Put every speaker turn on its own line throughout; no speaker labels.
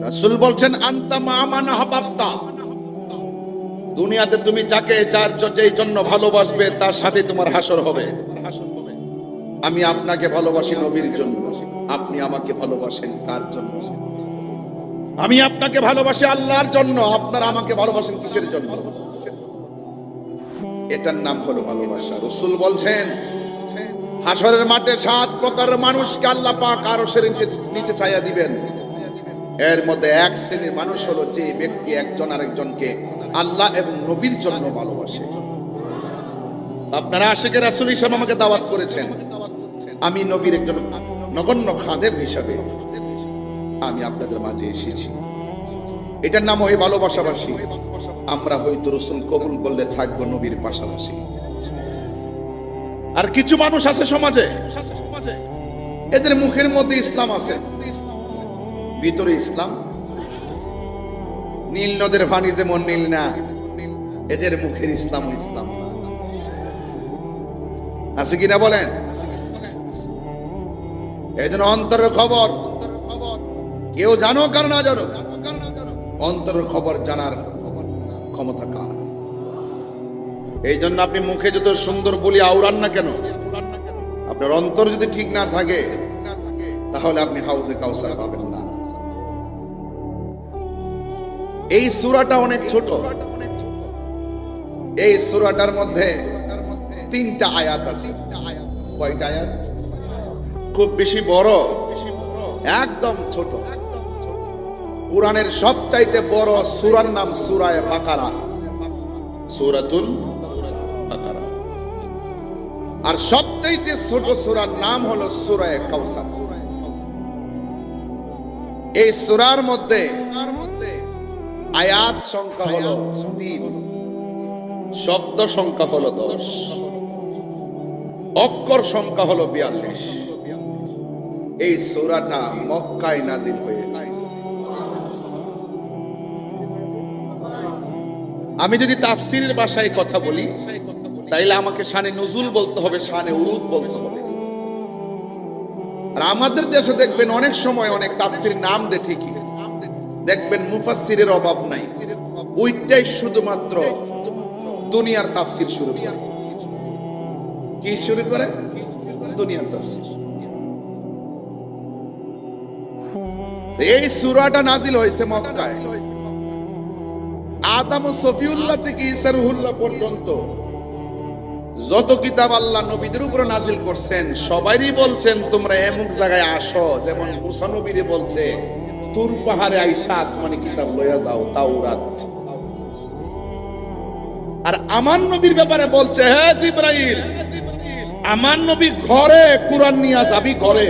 রাসূল বলছেন, আন্তা মামান হাবাবতা দুনিয়াতে তুমি যাকে যার যেই জন্য ভালোবাসবে, তার সাথে তোমার হাসর হবে। আমি আপনাকে ভালোবাসি নবীর জন্য। আপনি আমাকে ভালোবাসেন কার জন্য? আমি আপনাকে ভালোবাসি আল্লাহর জন্য। আপনারা আমাকে ভালোবাসেন কিসের জন্য? এটার নাম হলো ভালোবাসা। রসুল বলছেন, হাসরের মাঠে সাত প্রকার মানুষকে আল্লাহ পাক আরও নিচে চাইয়া দিবেন। এর মধ্যে এক শ্রেণির মানুষ হলো যে ব্যক্তি একজন আরেকজনকে আল্লাহ এবং নবীর জন্য ভালোবাসে। আপনারা আশেকের রাসূল হিসাবে আমাকে দাওয়াত করেছেন। আমি নবীর একজন নগণ্য খাদেম হিসাবে আমি আপনাদের মাঝে এসেছি। এটার নাম ওই ভালোবাসাবাসী। আমরা হয়তো রসুল কবুল করলে থাকব নবীর পাশাপাশি। আর কিছু মানুষ আছে সমাজে, এদের মুখের মধ্যে ইসলাম আছে। ভিতরে ইসলাম। নীল নদের পানি যেমন নীল না, এদের মুখের ইসলাম ইসলাম। আছে কিনা বলেন? এই জন্য অন্তরের খবর। কেউ জানো কার না জানো? অন্তরের খবর জানার ক্ষমতা কার? এই জন্য আপনি মুখে যত সুন্দর বলি আওড়ান না কেন? আপনার অন্তর যদি ঠিক না থাকে, তাহলে আপনি হাউজে কাউসার পাবেন না। এই সুরাটা অনেক ছোট। এই সুরাটার মধ্যে তিনটা আয়াত আছে। কয়টা আয়াত? খুব বেশি বড়। একদম ছোট। কোরআনের সবচাইতে বড় সুরার নাম সুরায় বাকারা। সুরাতুল বাকারা। আর সবচাইতে ছোট সুরার নাম হলো সুরায় কাউসার। এই সুরার মধ্যে আয়াত সংখ্যা হলো তিন। শব্দ সংখ্যা হলো দশ। অক্ষর সংখ্যা হলো বিয়াল্লিশ। এই সুরাটা মক্কায় নাজিল হয়েছে। আমি যদি তাফসিরের ভাষায় কথা বলি, তাইলে আমাকে শানে নজুল বলতে হবে, শানে উরুদ বলতে হবে। আর আমাদের দেশে দেখবেন অনেক সময় অনেক তাফসির নাম দে ঠিকই। দেখবেন মুফাসসিরের অভাব নাই। ওইটাই শুধুমাত্র দুনিয়ার তাফসির শুরু কি শুরু করে? দুনিয়ার তাফসির। এই সূরাটা নাজিল হয়েছে মক্কায়। আদম ও সফিউল্লাহ থেকে ঈসা রুহুল্লাহ পর্যন্ত যত কিতাব আল্লাহ নবীদের উপরে নাজিল করছেন, সবাইরই বলছেন, তোমরা এমুক জায়গায় আসো। যেমন মুসা নবীরে বলছে তুর পাহাড়ে আইসা আসমানি কিতাব লইয়া যাও, তাওরাত। আর আমার নবীর ব্যাপারে বলছে হ্যাঁ জিব্রাইল, আমার নবী ঘরে কোরআন নিয়ে যাবি ঘরে।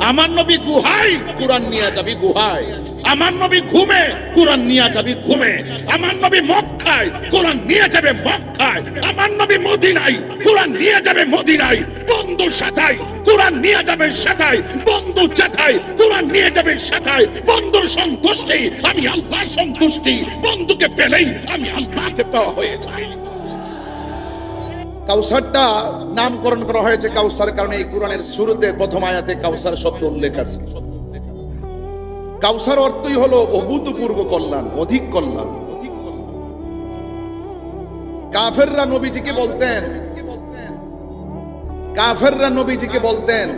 আমার নবী গুহায় কোরআন নিয়ে যাবি গুহায়। আমার নবী ঘুমে কোরআন নিয়ে যাবি ঘুমে। আমার নবী মক্কায় কোরআন নিয়ে যাবে মক্কায়। আমার নবী মদিনায় কোরআন নিয়ে যাবে মদিনায়। বন্ধু সাথায় কোরআন নিয়ে যাবে সাথায়। বন্ধু চাথায় কোরআন নিয়ে যাবে সাথায়। বন্ধুর সন্তুষ্টি, আমি আল্লাহর সন্তুষ্টি। বন্ধুকে পেলেই আমি আল্লাহকে পাওয়া হয়ে যাই। কাউসারটা নামকরণ করা হয়েছে কাউসার কারণে এই কোরআনের শুরুতে প্রথম আয়াতে কাউসার শব্দ উল্লেখ আছে। কাউসার অর্থই হলো অভূতপূর্ব কল্যাণ, অধিক কল্যাণ। কাফেররা নবীজিকে বলতেন, কাফেররা নবীজিকে বলতেন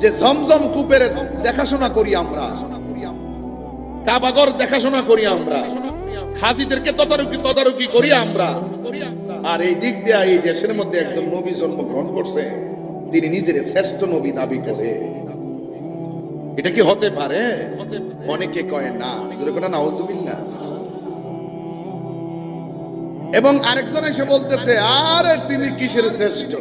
যে ঝমঝম কূপের দেখাশোনা করি আমরা। কাবাগর দেখাশোনা করি আমরা। হাজিদেরকে তদারকি তদারকি করি আমরা। আর এই দিক দিয়ে এই দেশের মধ্যে একজন নবী জন্মগ্রহণ করছে, তিনি নিজের শ্রেষ্ঠ নবী দাবি করে। এটা কি হতে পারে? অনেকে কয় না যেরকম নাউজুবিল্লাহ। এবং আরেকজন এসে বলতেছে, আরে তিনি কিসের শ্রেষ্ঠ?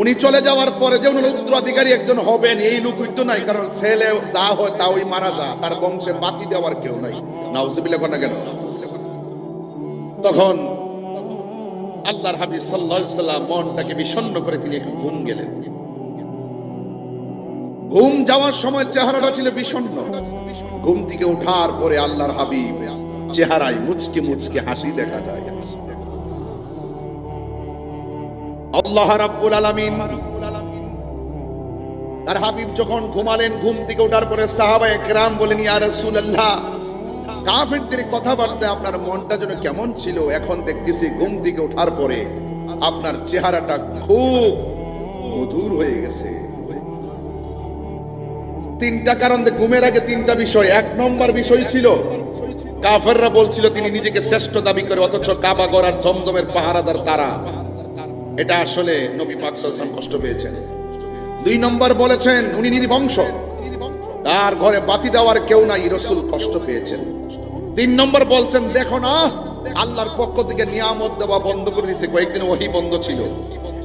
উনি চলে যাওয়ার পরে যে উনি উত্তরাধিকারী একজন হবেন, এই লোক তো নাই, কারণ ছেলে যা হয় তা ওই মারা যা, তার বংশে বাতি দেওয়ার কেউ নাই। নাউজুবিল্লাহ কোন কেন? তখন আল্লাহর হাবিব আলাইহি সাল্লাম মনটাকে বিষণ্ণ করে তিনি একটু ঘুম গেলেন। ঘুম যাওয়ার সময় চেহারাটা ছিল বিষণ্ণ। ঘুম থেকে ওঠার পরে আল্লাহর হাবিব চেহারায় মুচকে মুচকে হাসি দেখা যায়। আল্লাহ রাব্বুল আলামিন তার হাবিব যখন ঘুমালেন, ঘুম থেকে ওঠার পরে সাহাবায়ে বলেন, ইয়া রাসূলুল্লাহ। কাফেরদের কথাবার্তা আপনার মনটা যেন কেমন ছিল? এখন দেখতেছি ঘুম থেকে ওঠার পরে আপনার চেহারাটা খুব মধুর হয়ে গেছে। তিনটা কারণ ঘুমের আগে তিনটা বিষয়। এক নম্বর বিষয় ছিল, কাফেররা বলছিল, তিনি নিজেকে শ্রেষ্ঠ দাবি করে, অথচ কাবা গড়ার জমজমের পাহারাদার তারা। এটা আসলে নবী পাক কষ্ট পেয়েছেন। দুই নম্বর বলেছেন, উনি নির্বংশ। তার ঘরে বাতি দেওয়ার কেউ নাই, রসুল কষ্ট পেয়েছেন। তিন নম্বর বলছেন, দেখো না, আল্লাহর পক্ষ থেকে নিয়ামত দেওয়া বন্ধ করে দিয়েছে, কয়েকদিন ওহি বন্ধ ছিল।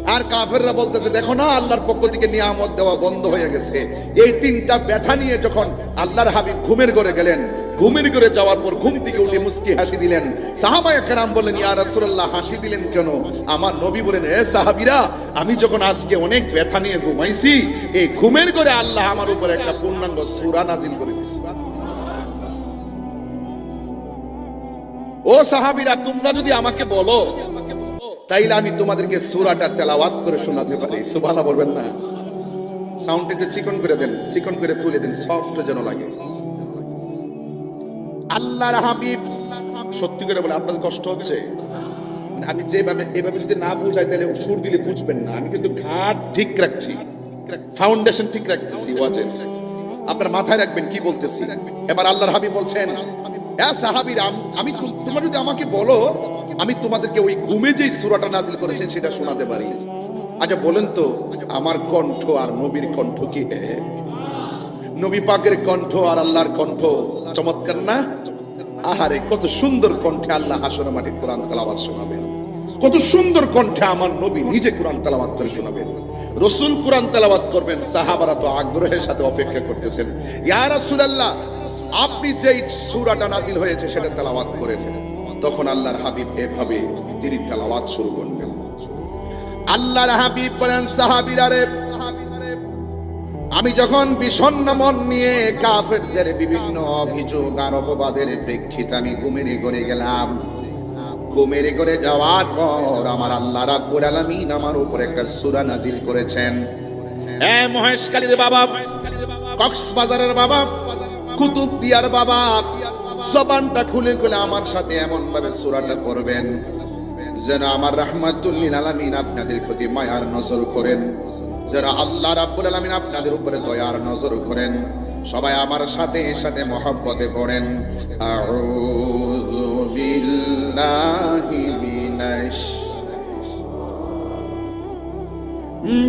আর কাফেররা বলতেছে, দেখো না, আল্লাহর পক্ষ থেকে নিয়ামত দেওয়া বন্ধ হয়ে গেছে। এই তিনটা ব্যথা নিয়ে যখন আল্লাহর হাবিব ঘুমের ঘরে গেলেন ঘুমের ঘরে যাওয়ার পর ঘুম থেকে উঠে মুস্কি হাসি দিলেন। সাহাবায়ে কেরাম বললেন, ইয়া রাসূলুল্লাহ, হাসি দিলেন কেন? আমার নবী বলেন, এ সাহাবীরা, আমি যখন আজকে অনেক ব্যথা নিয়ে ঘুমাইছি, এই ঘুমের ঘরে আল্লাহ আমার উপর একটা পূর্ণাঙ্গ সূরা নাজিল করে দিয়েছে। ও সাহাবীরা, তোমরা যদি আমাকে বলো, তাইলে আমি তোমাদেরকে সূরাটা তেলাওয়াত করে শোনাতে পারি। সুবহানাল্লাহ বলবেন না। সাউন্ড একটু চিকন করে দেন, চিকন করে তুলে দেন, সফট যেন লাগে। আল্লাহর হাবিব সত্যি করে বলে আপনাদের কষ্ট হচ্ছে? মানে আমি যেভাবে, এভাবে যদি না বুঝাই, তাহলে সুর দিলে বুঝবেন না। আমি কিন্তু ঘাট ঠিক রাখছি। ফাউন্ডেশন ঠিক রাখতেছি, ওয়াজের। আপনার মাথায় রাখবেন কি বলতেছি। এবার আল্লাহর হাবিব বলছেন হ্যাঁ সাহাবির, আমি তোমরা যদি আমাকে বলো, আমি তোমাদেরকে ওই ঘুমে যেই সূরাটা নাজিল করেছে, সেটা শোনাতে পারি। আচ্ছা বলেন তো, আমার কণ্ঠ আর নবীর কণ্ঠ কি? নবী পাকের কণ্ঠ আর আল্লাহর কণ্ঠ চমৎকার না? আহারে, কত সুন্দর কণ্ঠে আল্লাহ হাসর মাঠে কোরআন তালাবাদ শোনাবেন। কত সুন্দর কণ্ঠে আমার নবী নিজে কোরআন তালাবাদ করে শোনাবেন। রসুল কোরআন তালাবাদ করবেন, সাহাবারা তো আগ্রহের সাথে অপেক্ষা করতেছেন। ইয়া রাসূলুল্লাহ, আপনি যেই সূরাটা নাজিল হয়েছে সেটা তেলাওয়াত করেন। তখন আল্লাহর হাবিব এভাবে তিনি তেলাওয়াত শুরু করলেন। আল্লাহর হাবিব বলেন, সাহাবীরা রে আমি যখন বিষণ্ণ মন নিয়ে কাফেরদের বিভিন্ন অভিযোগ আর অপবাদের প্রেক্ষিতে আমি ঘুমের ঘরে গেলাম। ঘুমের ঘরে যাওয়ার পর আমার আল্লাহ রাব্বুল আলামিন আমার উপর একটা সূরা নাজিল করেছেন। এ মহেশকালীর বাবা, কক্সবাজারের বাবা কুতুবদিয়ার বাবা, জবানটা খুলে খুলে আমার সাথে এমন ভাবে সূরাটা পড়বেন। যেন আমার রাহমাতুল্লিল আলামিন আপনাদের প্রতি মায়ার নজর করেন। যেন আল্লাহ রাব্বুল আলামিন আপনাদের উপরে দয়ার নজর করেন, সবাই আমার সাথে সাথে মহব্বতে পড়েন।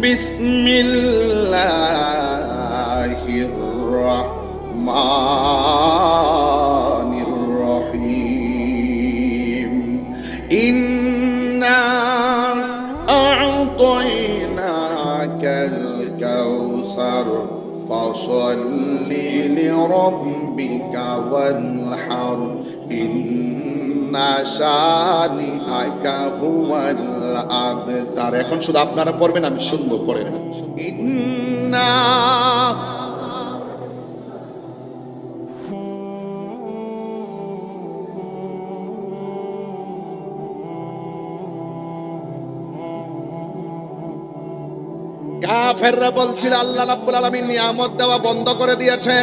বিসমিল্লাহির রহমানির রহিম। ইন্না فصل لربك وانحر إن شانئك هو الأبتر এখন শুধু আপনারা পড়বেন আমি শুনবো পড়েন ইন্না কাফেররা বলছিল, আল্লাহ রাব্বুল আলামিন নিয়ামত দেওয়া বন্ধ করে দিয়েছে।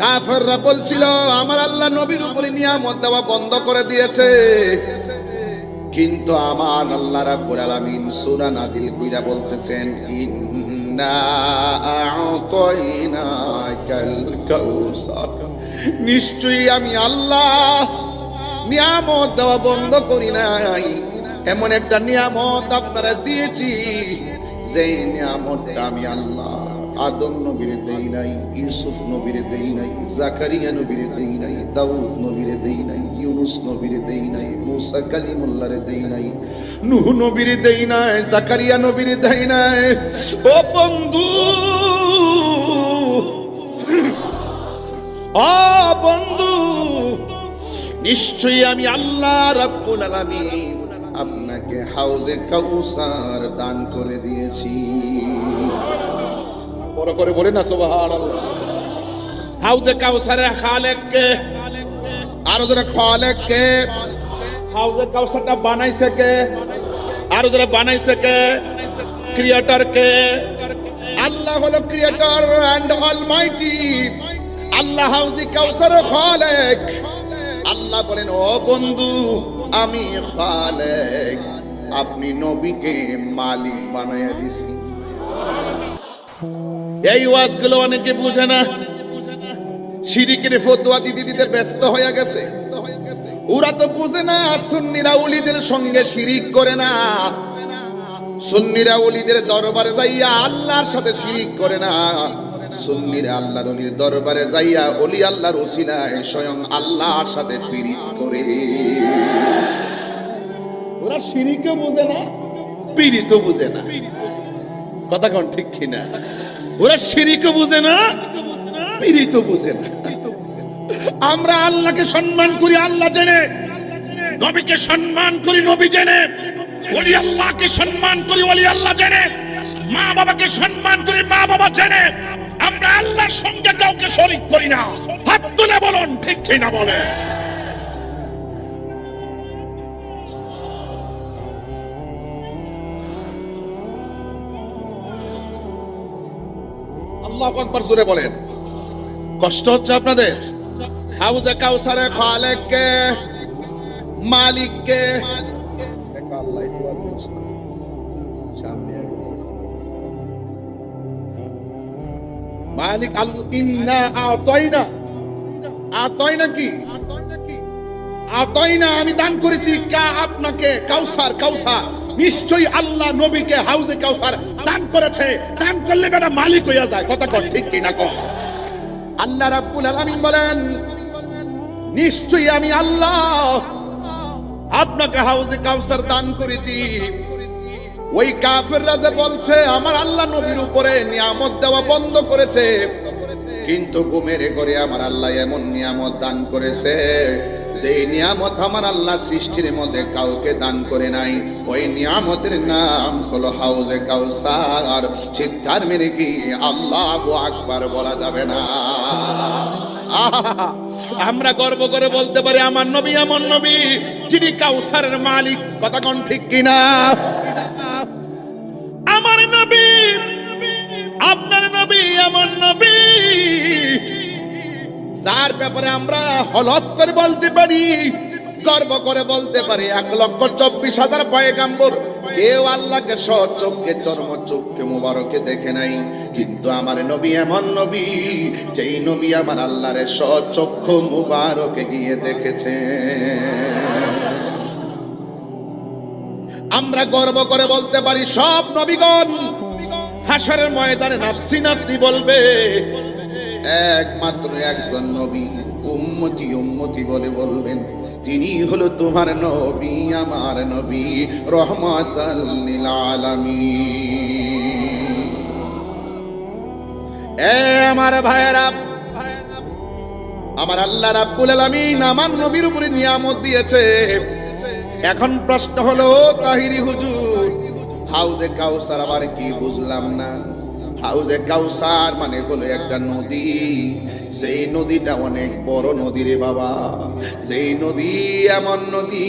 কাফেররা বলছিল, আমার আল্লাহ নবীর উপরে নিয়ামত দেওয়া বন্ধ করে দিয়েছে। কিন্তু আমার আল্লাহ রাব্বুল আলামিন সূরা নাজিল কইরা বলতেছেন, ইন্না আ'তাইনাকাল কাউসার নিশ্চয়ই আমি আল্লাহ নিয়ামত দেওয়া বন্ধ করি নাই। এমন একটা নিয়ামত আপনারা দিয়েছি। যে নিয়ামতটা আমি আল্লাহ আদম নবীরে দেই নাই, ইউসুফ নবীরে দেই নাই, জাকারিয়া নবীরে দেই নাই, দাউদ নবীরে দেই নাই, ইউনুস নবীরে দেই নাই, মুসা কালিমুল্লাহরে দেই নাই, নূহ নবীরে দেই নাই, জাকারিয়া নবীরে দেই নাই। ও বন্ধু ও বন্ধু, নিশ্চয়ই আমি আল্লাহ রাব্বুল আলামিন আপনাকে হাউজে কাউসার দান করে দিয়েছি। বড় করে বলে না, সুবহানাল্লাহ। হাউজে কাউসারের খালেক কে আরও যারা খালেক কে হাউজে কাউসারটা বানাইছে কে, আরও যারা বানাইছে কে ক্রিয়েটর কে, আল্লাহ হলো ক্রিয়েটর অ্যান্ড অলমাইটি আল্লাহ হাউজি কাউসার খালেক। আল্লাহ বলেন, ও বন্ধু, আমি খালেক। আপনি নবীকে মালিক বানাইয়া দিছি এই ওয়াজগুলো অনেকে বুঝে না। শিরিকের ফতুয়া দিতে দিতে ব্যস্ত হয়ে গেছে। ওরা তো বুঝে না, সুন্নিরা উলিদের সঙ্গে শিরিক করে না। সুন্নিরা উলিদের দরবারে যাইয়া আল্লাহর সাথে শিরিক করে না। সুন্নিরা আল্লাহর অলির দরবারে যাইয়া অলি আল্লাহর ওসিলায় স্বয়ং আল্লাহর সাথে পীড়িত করে। ওরা শিরিকও বুঝে না পীড়িত বুঝে না। কথা কোন ঠিক কিনা? ওরা শিরিকও বুঝে না পীড়িত বুঝে না। আমরা আল্লাহকে সম্মান করি, আল্লাহ জেনে। নবীকে সম্মান করি, নবী জেনে। ওলি আল্লাহকে সম্মান করি ওলি আল্লাহ জেনে। মা বাবাকে সম্মান করি, মা বাবা জেনে। শরিক করি না। হাত তুলে বলুন ঠিক কিনা বলে। বলেন। কষ্ট হচ্ছে আপনাদের? মালিককে মালিক আল ইন্না আতাইনা। আতাইনা কি? আতাইনা আমি দান করেছি কা আপনাকে কাউসার কাউসার। নিশ্চয়ই আল্লাহ নবীকে হাউজে কাউসার দান করেছে। দান করলে বেটা মালিক হইয়া যায়। কথা কন ঠিক কি না কন আল্লাহ রাব্বুল আলামিন বলেন, নিশ্চয়ই আমি আল্লাহ আপনাকে হাউজে কাউসার দান করেছি। ওই কাফেররা যে বলছে, আমার আল্লাহ নবীর উপরে নিয়ামত দেওয়া বন্ধ করেছে। কিন্তু ঘুমের ঘরে আমার আল্লাহ এমন নিয়ামত দান করেছে যে নিয়ামত আমার আল্লাহ সৃষ্টির মধ্যে কাউকে দান করে নাই। ওই নিয়ামতের নাম হলো হাউজে কাউসার। চিৎকার মেরে কি আল্লাহ আকবার বলা যাবে না! আমরা গর্ব করে বলতে পারি, আমার নবী আমার নবী, যিনি কাউসারের মালিক। কথা কোন ঠিক কিনা? আমার নবী, আপনার নবী আমার নবী। যার ব্যাপারে আমরা হলফ করে বলতে পারি, গর্ব করে বলতে পারি, এক লক্ষ চব্বিশ হাজার পয়গাম্বর। কেউ আল্লাহকে সচক্ষে চর্ম চোখকে, মুবারকে দেখে নাই। কিন্তু আমার নবী এমন নবী, যেই নবী আমার আল্লাহরে সচক্ষু মুবারকে গিয়ে দেখেছে। আমরা গর্ব করে বলতে পারি সব নবীগণ। হাসরের ময়দানে নাফসি নাফসি বলবে। একমাত্র একজন নবী উম্মতি উম্মতি বলে বলবেন। তিনি হলো তোমার নবী, আমার নবী রহমত এ আমার ভাইয়েরা, আমার আল্লাহ রাব্বুল আলামিন আমার নবীর উপরে নিয়ামত দিয়েছে। এখন প্রশ্ন হলো তাহিরি হুজুর, হাউজে কাউসার আবার কি বুঝলাম না? হাউজে কাউসার মানে হলো একটা নদী। সেই নদীটা অনেক বড় নদী রে বাবা। সেই নদী এমন নদী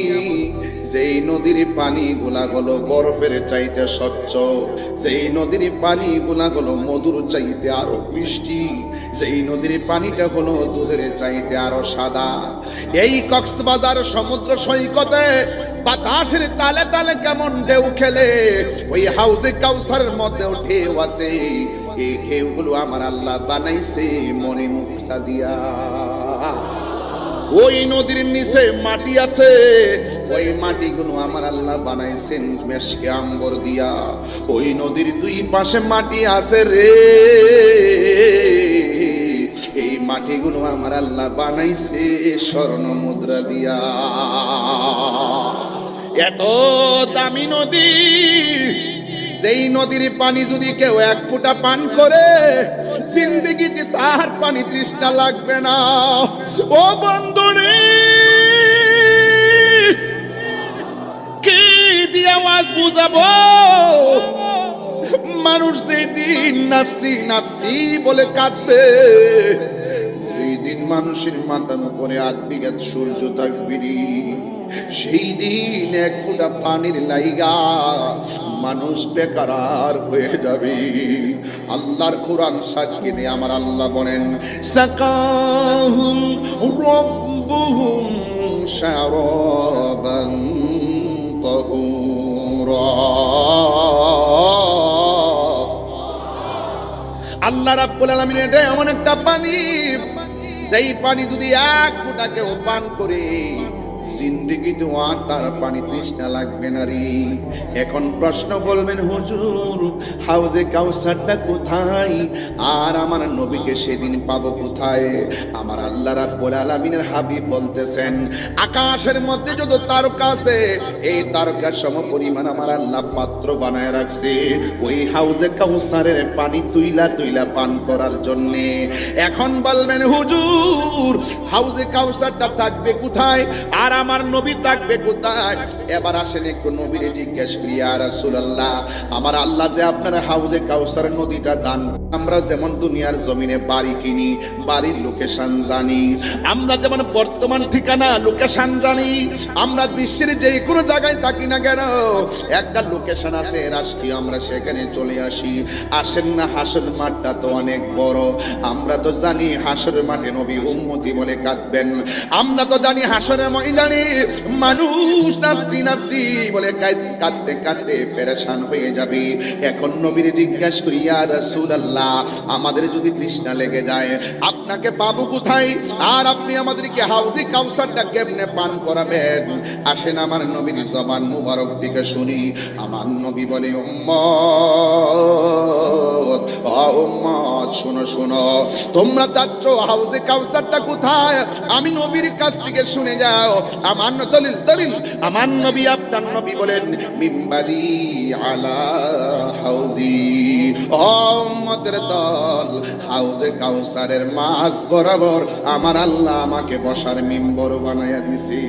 যেই নদীর পানি গুলা গলো বরফের চাইতে স্বচ্ছ সেই নদীর পানি গুলা গলো মধুর চাইতে আরও মিষ্টি সেই নদীর পানিটা হলো দুধের চাইতে আরও সাদা। এই কক্সবাজার সমুদ্র সৈকতে বাতাসের তালে তালে কেমন ঢেউ খেলে, ওই হাউজে কাউসারের মধ্যেও ঢেউ আছে। এই ঢেউগুলো আমার আল্লাহ বানাইছে মনে মুক্তা দিয়া। ওই নদীর নিচে মাটি আছে। ওই মাটিগুলো আমার আল্লাহ বানাইছেন মেশকে আম্বর দিয়া। ওই নদীর দুই পাশে মাটি আছে রে। এই মাটিগুলো আমার আল্লাহ বানাইছে স্বর্ণ মুদ্রা দিয়া। এত দামি নদী যেই নদীর পানি যদি কেউ এক ফুটা পান করে, জিন্দিগিতে তার পানি তৃষ্ণা লাগবে না। ও বন্ধুরে, কি দিয়ে আওয়াজ বুঝাবো? মানুষ যেদিন নাফসি নাফসি বলে কাঁদবে দিন মানুষের মাথার উপরে আধ বিঘাত সূর্য থাকবি সেই দিন এক ফোঁটা পানির লাইগা মানুষ বেকারার হয়ে যাবে। আল্লাহর কোরআন সাক্ষী দিয়ে আমার আল্লাহ বলেন, সাকাহুম রব্বুহুম শারাবান আল্লাহ রাব্বুল এটা এমন একটা পানি সেই পানি যদি এক ফোঁটা কেউ পান করে জিন্দিগিতে আর তার পানি তৃষ্ণা লাগবে না রে। এখন প্রশ্ন বলবেন হুজুর, হাউজে কাউসারটা কোথায়? আর আমার নবীকে সেদিন পাবো কোথায়? আমার আল্লাহ রাব্বুল আলামিনের হাবিব বলতেছেন, আকাশের মধ্যে যত তারকা আছে, এই তারকার সম পরিমাণ আমার আল্লাহ পাত্র বানায় রাখছে। ওই হাউজে কাউসারের পানি তুইলা তুইলা পান করার জন্যে। এখন বলবেন, হুজুর, হাউজে কাউসারটা থাকবে কোথায়? আর আমার নবী থাকবে কোথায়? এবার আসেন একটু নবীরে জিজ্ঞেস করি আর আমার আল্লাহ যে আপনার হাউজে কাউসার নদীটা দান আমরা যেমন দুনিয়ার জমিনে বাড়ি কিনি, বাড়ির লোকেশন জানি, আমরা যেমন বর্তমান ঠিকানা, লোকেশন জানি, আমরা বিশ্বের যে কোনো জায়গায় থাকি না কেন, একটা লোকেশন আছে রাষ্ট্রীয়, আমরা সেখানে চলে আসি। আসেন না, হাসর মাঠটা তো অনেক বড়, আমরা তো জানি হাসরের মাঠে নবী উম্মতি বলে কাঁদবেন, আমরা তো জানি হাসরের ময়দানে মানুষ নাফসি নাফসি বলে কাঁদতে কাঁদতে পেরেশান হয়ে যাবে। এখন নবীর জিজ্ঞাস করি, ইয়া রাসূলুল্লাহ, আমাদের যদি তৃষ্ণা লেগে যায়, আপনাকে পাবো কোথায়? আর আপনি আমাদেরকে হাউজি কাউসারটা কেমনে পান করাবেন? আসেন আমার নবীর জবান মুবারক থেকে শুনি। আমার নবী বলে, উম্মত উম্মত, শোনো শোনো, তোমরা চাচ্ছ হাউজে কাউসারটা কোথায়? আমি নবীর কাছ থেকে শুনে যাও। আমার দলিল দলিল। আমার নবী আপনার নবী বলেন মিম্বারি আলা হাউজি। ও উম্মতের দল হাউজে কাউসারের মাছ বরাবর আমার আল্লাহ আমাকে বসার মিম্বর বানাইয়া দিছি।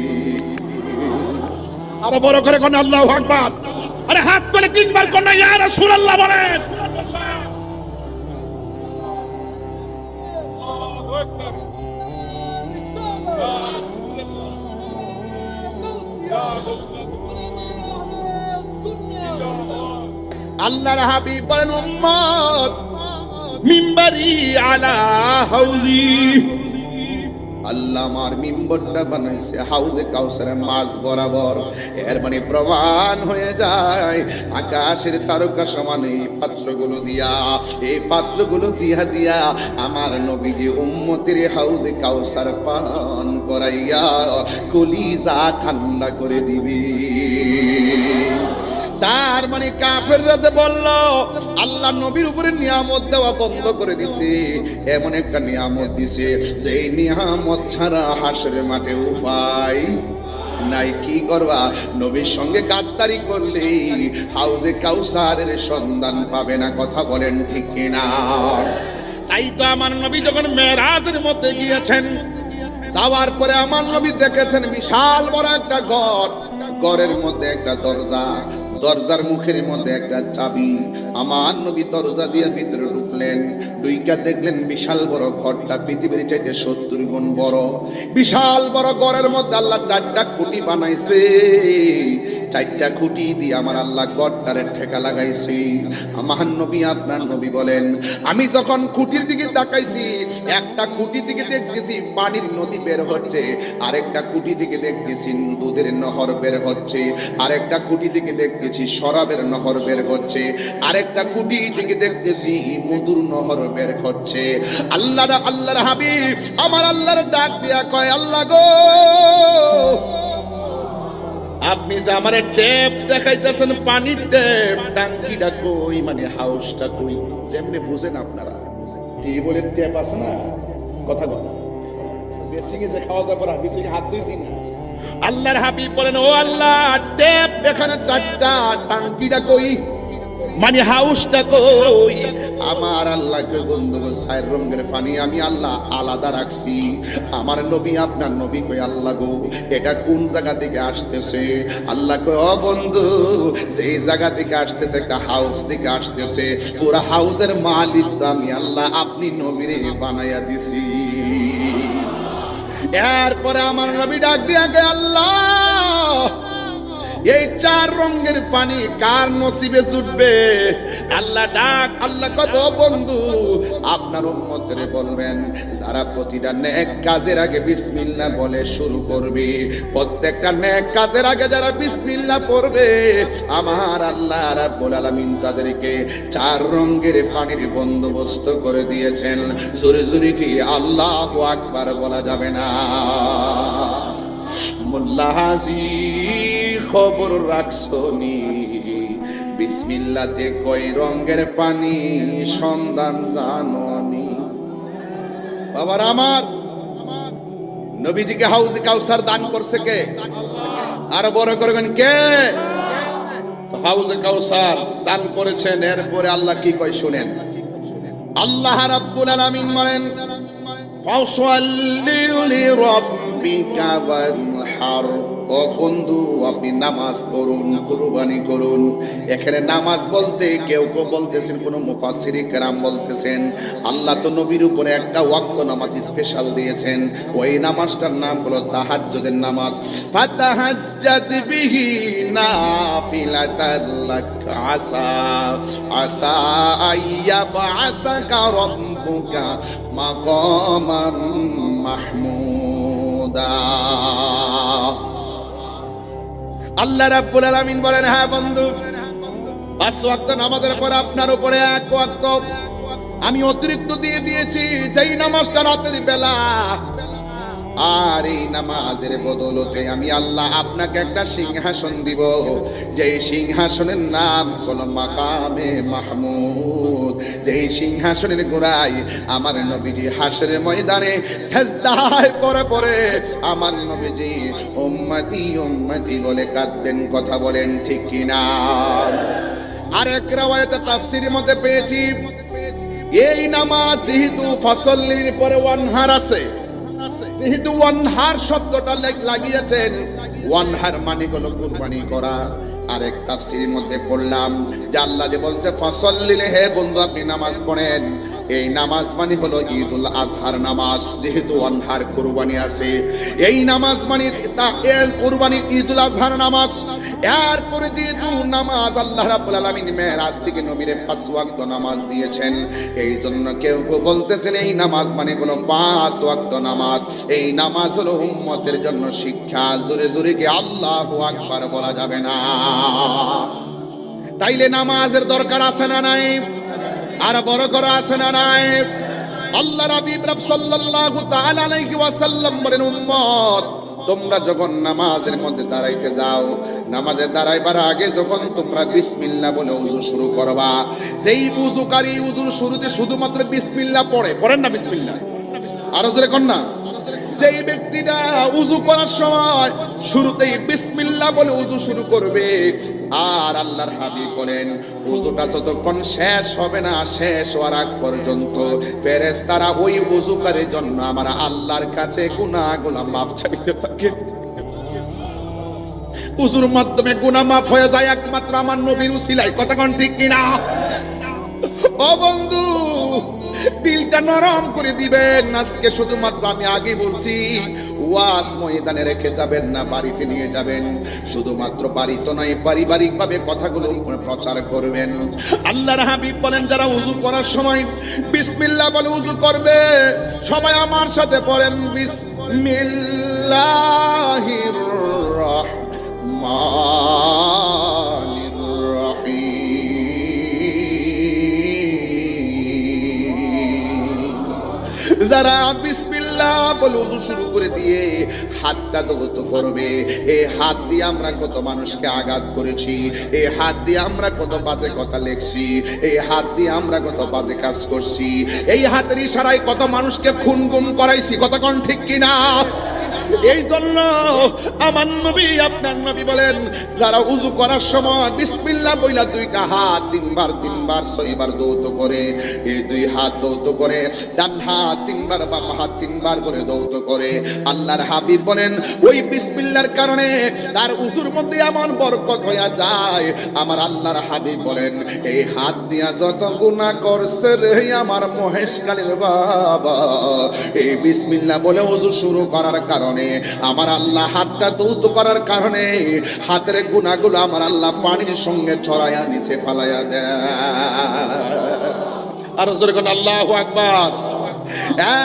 আরও বড় করে কোন আল্লাহ আকবার। আরে হাত তুলে তিনবার কোন ইয়া রাসূলুল্লাহ বলেন।
আল্লাহর হাবিব বলেন উম্মত মিম্বারি আলা হাউজি। আল্লাহ আমার মিম্বরটা বানাইছে, হাউজে কাউসারের মাছ বরাবর। এর মানে প্রমাণ হয়ে যায়, আকাশের তারকা সমান এই পাত্রগুলো দিয়া, এই পাত্রগুলো দিয়া দিয়া আমার নবীজি উম্মতের হাউজে কাউসার পান করাইয়া কলিজা ঠান্ডা করে দিবি। তার মানে কাফেররা যে বলল আল্লাহ নবীর উপরে নিয়ামত দেওয়া বন্ধ করে দিছে। এমন একটা নিয়ামত দিছে যে নিয়ামত ছাড়া হাসের মাঠে উপায় নাই। কি করবা? নবীর সঙ্গে গাদ্দারি করলে হাউজে কাউসারের সন্ধান পাবে না কথা বলেন ঠিক কিনা?
তাই তো আমার নবী যখন মেরাজের মধ্যে গিয়েছেন
যাওয়ার পরে আমার নবী দেখেছেন বিশাল বড় একটা ঘর। ঘরের মধ্যে একটা দরজা দরজার মুখের মধ্যে একটা চাবি। আমার নবী দরজা দিয়ে ভিতরে ঢুকলেন। দুইটা দেখলেন বিশাল বড় ঘরটা, পৃথিবীর চাইতে সত্তর গুণ বড়। বিশাল বড় ঘরের মধ্যে আল্লাহ চারটা খুঁটি বানাইছে। চারটা খুঁটি দিয়ে আমার আল্লাহ গড়টারে ঠেকা লাগাইছি। আমার নবী, আপনার নবী বলেন, আমি যখন খুঁটির দিকে তাকাইছি, একটা খুঁটি দিকে দেখতেছি পানির নদী বের হচ্ছে, আরেকটা খুঁটি দিকে দেখতেছি দুধের নহর বের হচ্ছে, আরেকটা খুঁটি দিকে দেখতেছি শরাবের নহর বের হচ্ছে, আরেকটা খুঁটি দিকে দেখতেছি মধুর নহর বের হচ্ছে। আল্লাহ আল্লাহর হাবিব, আমার আল্লাহর ডাক দিয়া কয়, আল্লাহ গো
আপনি যে আমার ট্যাপ দেখাইতেছেন, পানির ট্যাপ টাঙ্কিটা কই মানে হাউসটা কই,
যেমনি বুঝেন আপনারা। টিউবওয়েলের ট্যাপ আছে না? কথা বল বেসিং এ যে খাওয়া দাওয়া হাত দিয়েছি না।
আল্লাহর হাবিব বলেন, ও আল্লাহ ট্যাপ
এখানে চারটা, টাঙ্কিটা কই?
মানে হাউসটা কই?
আমার আল্লাহ আল্লাহকে বন্ধু সাইর রঙের পানি আমি আল্লাহ আলাদা রাখছি। আমার নবী আপনার নবী কই আল্লাহ গো? এটা কোন জায়গা থেকে আসতেছে? আল্লাহ কই, ও বন্ধু, যেই জায়গা থেকে আসতেছে একটা হাউস থেকে আসতেছে। পুরা হাউসের মালিক তো আমি আল্লাহ, আপনি নবীরে বানাইয়া দিছি। এরপরে আমার নবী ডাক দিয়া গে আল্লাহ এই চার রঙের পানি কার নসিবে জুটবে? আল্লাহ ডাক, আল্লাহ কব বন্ধু, আপনার উম্মতের বলবেন, যারা প্রতিটা নেক কাজের আগে বিসমিল্লাহ বলে শুরু করবে, প্রত্যেকটা নেক কাজের আগে যারা বিসমিল্লাহ পড়বে, আমার আল্লাহ রাব্বুল আলামিন তাদেরকে চার রঙের পানির বন্দোবস্ত করে দিয়েছেন। জোরে জোরে কি আল্লাহু আকবার বলা যাবে না? মোল্লাহাজি খবর রাখছনি। বিসমিল্লাতে কয় রঙের পানি, সন্ধান জাননি। বাবার আমার, নবীজিকে হাউজে কাউসার দান করছে কে? আর বড় করবেন কে? হাউজে কাউসার দান করেছেন, এরপরে আল্লাহ কি কয় শুনেন? আল্লাহ রাব্বুল আলামিন বলেন ফাসাল্লি লিরাব্বিকা ওয়ানহার ও বন্ধু, আপনি নামাজ পড়ুন, কুরবানি করুন। এখানে নামাজ বলতে কেউ কেউ বলতেছেন, কোন মুফাসসিরি কেরাম বলতেছেন। আল্লাহ তো নবীর উপরে একটা ওয়াক্ত নামাজ স্পেশাল দিয়েছেন। ওই নামাজটার নাম হলো তাহাজ্জুদের নামাজ। ফাতাহাজ্জাদ বিহি নাফিলাতাল লাক আসা। আসা আইয়াবআসাকা রাব্বুকা মাকামান মাহমুদা। আল্লাহ রাব্বুল আলামিন বলেন হ্যাঁ বন্ধু, পাঁচ ওয়াক্ত নামাজের পর আপনার উপরে এক ওয়াক্ত আমি অতিরিক্ত দিয়ে দিয়েছি, যেই নামাজটা রাতের বেলা আর এই নামাজের বদলতে আমি আল্লাহ আপনাকে একটা সিংহাসন দিব। যেই সিংহাসনের নাম হলো মাকামে মাহমুদ। যেই সিংহাসনের গোড়ায় আমার নবীজি হাসের ময়দানে সেজদায় পরে পরে আমার নবীজি উম্মতি উম্মতি বলে কাঁদবেন, কথা বলেন ঠিক কিনা? আর এক রাওয়ায়াতে তাফসীরের মধ্যে পেয়েছি, এই নামাজ যেহেতু ফসল্লির পরে ওয়ানহার আছে যেহেতু ওয়ানহার শব্দটা লেগ- লাগিয়েছেন। ওয়ানহার মানে হলো কুরবানি করা। আরেক তাফসিরের মধ্যে পড়লাম যে আল্লাহ যে বলছে ফসল লিলে হে বন্ধু, আপনি নামাজ পড়েন। এই নামাজ মানে হলো ঈদুল আজহার নামাজ, যেহেতু অনহার কুরবানি আছে। এই নামাজ মানে এর কুরবানি ঈদুল আজহার নামাজ। এরপরে যেহেতু নামাজ আল্লাহ রাব্বুল আলামিন মেরাজ থেকে নবীরে পাঁচ ওয়াক্ত নামাজ দিয়েছেন, এই জন্য কেউ কেউ বলতেছেন এই নামাজ মানে হলো পাঁচ ওয়াক্ত নামাজ। এই নামাজ হলো উম্মতের জন্য শিক্ষা, জোরে জোরে কি আল্লাহু আকবার বলা যাবে না। তাইলে নামাজের দরকার আছে না নাই? আর বড় করে আছে না নাই? আল্লাহ রাবিব রব সাল্লাল্লাহু তাআলা আলাইহি ওয়াসাল্লাম বলেন, উম্মত, তোমরা যখন নামাজের মধ্যে দাঁড়াইতে যাও, নামাজে দাঁড়াইবার আগে যখন তোমরা বিসমিল্লাহ বলে উজু শুরু করবা, যেই উজুকারী উজুর শুরুতে শুধুমাত্র বিসমিল্লাহ পড়ে, পড়েন না বিসমিল্লাহ? আরও জোরে কর না। যেই ব্যক্তিটা উজু করার সময় শুরুতেই বিসমিল্লাহ বলে উজু শুরু করবে আর আল্লাহর হাবিব বলেন উজুটা যতক্ষণ শেষ হবে না, শেষ হওয়ার আগ পর্যন্ত ফেরেশতারা ওই উজুকারের জন্য আমার আল্লাহর কাছে গুনাহগুলো মাফ চাইতে থাকে। উজুর মাধ্যমে গুনাহ মাফ হয়ে যায় একমাত্র আমার নবীর উসিলাই কতক্ষণ ঠিক কিনা? ও বন্ধু দিলটা নরম করে দিবেন। আজকে শুধুমাত্র আমি আগে বলছি ওয়াস ময়দানে রেখে যাবেন না, বাড়িতে নিয়ে যাবেন। শুধুমাত্র বাড়িতে নয় পারিবারিক ভাবে কথাগুলো প্রচার করবেন। আল্লাহর হাবিব বলেন, যারা উজু করার সময় বিসমিল্লাহ বলে উজু করবে, সবাই আমার সাথে পড়েন, বিসমিল্লাহির রহমানির যারা বিসমিল্লাহ বলে উজু শুরু করে দিয়ে হাতটা দৌত করবে। এই হাত দিয়ে আমরা কত মানুষকে আঘাত করেছি এই হাত দিয়ে আমরা কত বাজে কথা লেখছি এই হাত দিয়ে আমরা কত বাজে কাজ করছি, এই হাতের ইশারায় কত মানুষকে খুন গুম করাইছি কতক্ষণ ঠিক কিনা? এই জন্য আমার নবী, আপনার নবী বলেন, যারা উজু করার সময় বিসমিল্লাহ বইলা দুইটা হাত, তিনবার তিনবার ছয়বার দৌত করে, এই দুই হাত দৌত করে, ডান হাত তিনবার, বাম হাত তিনবার করে দৌত করে, আল্লাহর হাবিব বলেন, ওই বিসমিল্লার কারণে তার উজুর মধ্যে এমন বরকত হইয়া যায়। আমার আল্লাহর হাবিব বলেন, এই হাত দিয়া যত গুনাহ করছে রে আমার মহেশ কালীর বাবা, এই বিসমিল্লাহ বলে উজু শুরু করার কারণে আমার আল্লাহ হাতটা দৌত করার কারণে হাতের গুণাগুলো আমার আল্লাহ পানির সঙ্গে ছড়াইয়া নিচে ফালাইয়া দেয়।
আর আল্লাহু আকবার।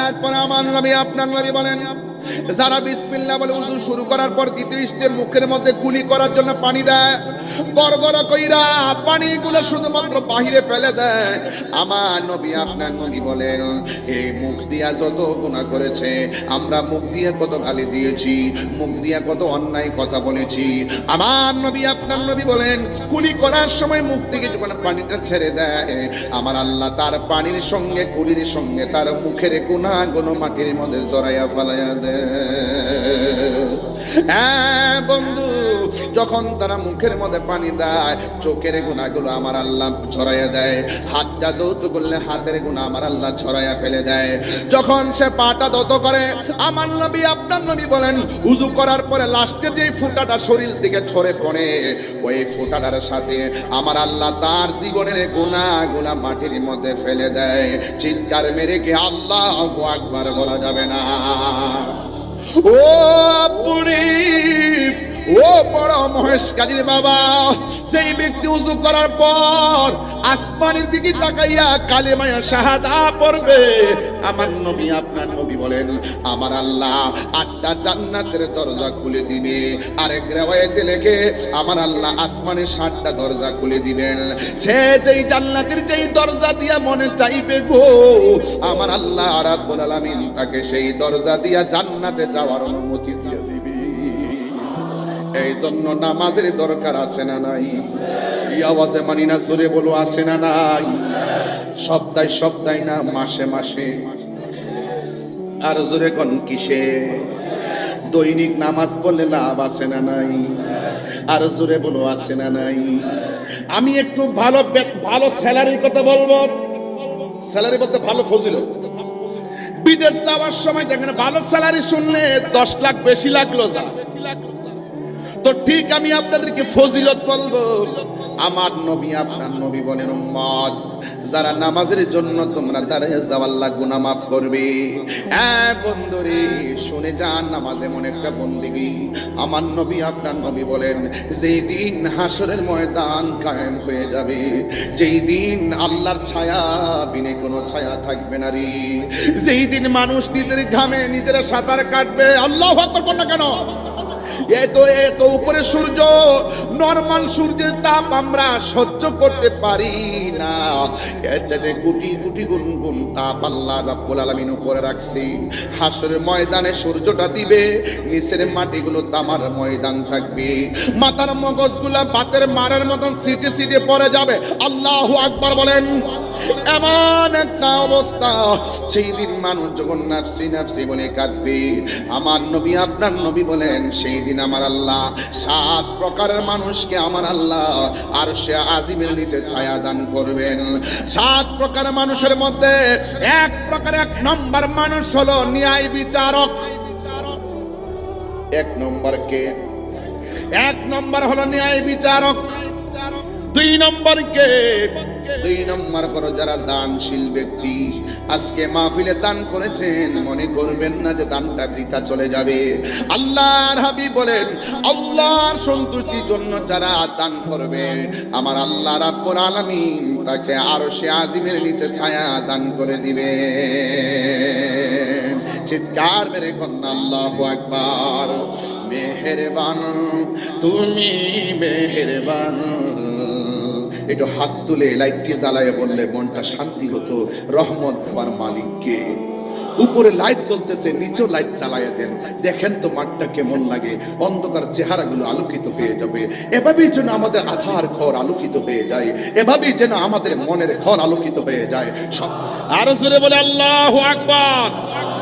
এরপর আমার নবী, আপনার নবী বলেন যারা বিসমিল্লাহ বলে উজু শুরু করার পর দ্বিতীয় স্টেপ মুখের মধ্যে কুলি করার জন্য পানি দেয় গড়গড় কইরা পানিগুলো শুধুমাত্র বাহিরে ফেলে দেয়। আমার নবী আপনার নবী বলেন এই মুখ দিয়া যত গুণা করেছে, আমরা মুখ দিয়ে কত গালি দিয়েছি, মুখ দিয়া কত অন্যায় কথা বলেছি। আমার নবী আপনার নবী বলেন কুলি করার সময় মুখ থেকে যখন পানিটা ছেড়ে দেয়, আমার আল্লাহ তার পানির সঙ্গে কুলির সঙ্গে তার মুখের গুণা গুণ মাটির মধ্যে জড়াইয়া ফেলাইয়া দেয়। হ্যাঁ বন্ধু, যখন তারা মুখের মধ্যে পানি দেয়, চোখের গুণাগুলো আমার আল্লাহ ছড়াইয়া দেয়। হাতটা দৌত করলে হাতের গুণা আমার আল্লাহ ছড়াইয়া ফেলে দেয়। যখন সে পাটা দত করে, আমার নবী, আপনার নবী বলেন, উজু করার পরে লাস্টের যে ফুটাটা শরীর থেকে ছড়ে পড়ে, ওই ফুটাটার সাথে আমার আল্লাহ তার জীবনের গুণা গুণা মাটির মধ্যে ফেলে দেয়। চিৎকার মেরে কে আল্লাহ আকবার বলা যাবে না? ও পুরি ও বড় মহেশ কাজীর বাবা সেই ব্যক্তি উজু করার পর আসমানের দিকে তাকাইয়া কালেমায়া শাহাদা পড়বে, আমার নবী আপনার নবী বলেন, আমার আল্লাহ আটটা জান্নাতের দরজা খুলে দিবে। আরেক রেওয়ায়েতে লেখে, আমার আল্লাহ আসমানের সাতটা দরজা খুলে দিবেন। সে যেই জান্নাতের যেই দরজা দিয়া মনে চাইবে গো, আমার আল্লাহ রাব্বুল আলামিন তাকে সেই দরজা দিয়া জান্নাতে যাওয়ার অনুমতি দিয়ে এই জন্য নামাজের দরকার আছে না নাই? এই আওয়াজে মানি না, জোরে বলো, আছে না নাই? সপ্তাহে সপ্তাহে না, মাসে মাসে। আর জোরে কোন কিসে? দৈনিক নামাজ পড়লে লাভ আছে না নাই? আর জোরে বলো, আছে না নাই? আমি একটু ভালো ভালো স্যালারির কথা বলব। স্যালারি বলতে ভালো ফজিল বিদেশ যাওয়ার সময় দেখেন, ভালো স্যালারি শুনলে দশ লাখ বেশি লাগল তো ঠিক আমি আপনাদেরকে ফজিলত বলব। আমার নবী, আপনার নবী বলেন উম্মত যারা নামাজের জন্য তোমরা দাঁড়িয়ে যাওয়াল্লাহ গুনাহ মাফ করবে। হ্যাঁ বন্ধুরে, শুনে যান, নামাজ এমন একটা বন্দিগি। আমার নবী, আপনার নবী বলেন, যেই দিন হাসরের ময়দান কায়েম হয়ে যাবে, যেই দিন আল্লাহর ছায়া বিনে কোনো ছায়া থাকবে না রে। যেই দিন মানুষ নিজের ঘামে নিজেরা সাঁতার কাটবে, আল্লাহ আকবার কর না কেন? এত এত উপরে সূর্য নরমাল সূর্যের তাপ আমরা সহ্য করতে পারি না। এর কোটি কোটি গুণ গুণ তাপ আল্লাহ রাব্বুল আলামিন উপরে রাখছি। হাসরের ময়দানে সূর্যটা দিবে, নিচের মাটিগুলো তামার ময়দান থাকবে। মাথার মগজগুলা পাতের মারার মতন সিটে সিটে পড়ে যাবে। আল্লাহু আকবার বলেন। এমন একটা অবস্থা, সেই দিন মানুষ যখন নাফসি নাফসি বলে কাঁদবে, আমার নবী আপনার নবী বলেন, সেই দিন আমার আল্লাহ সাত প্রকারের মানুষকে আমার আল্লাহ আর সে আজিমের নিচে ছায়া দান করবেন। সাত প্রকার মানুষের মধ্যে এক প্রকার এক নম্বর মানুষ হলো ন্যায় বিচারক। এক নম্বর কে? এক নম্বর হলো ন্যায় বিচারক।
দুই নম্বর কে?
দুই নম্বর করো, যারা দানশীল ব্যক্তি, আজকে মাহফিলে দান করেছেন, মনে করবেন না যে দানটা বৃথা চলে যাবে। আল্লাহর হাবিব বলেন, আল্লাহর সন্তুষ্টির জন্য যারা দান করবে, আমার আল্লাহ রাব্বুল আলামিন তাকে আরও সে আজিমের নিচে ছায়া দান করে দিবে। চিৎকার মেরে কন্যা, আল্লাহু আকবার। মেহেরবান, তুমি মেহেরবান। একটু হাত তুলে লাইটটি জ্বালায় বললে, মনটা শান্তি হতো। রহমত দেওয়ার মালিককে। উপরে লাইট জ্বলতেছে, নিচেও লাইট চালাইয়া দেন। দেখেন তো মাঠটা কেমন লাগে। অন্ধকার চেহারাগুলো আলোকিত হয়ে যাবে। এভাবেই যেন আমাদের আধার ঘর আলোকিত হয়ে যায়। এভাবেই যেন আমাদের মনের ঘর আলোকিত হয়ে যায়। সব
আরও জোরে বলে, আল্লাহ আকবার!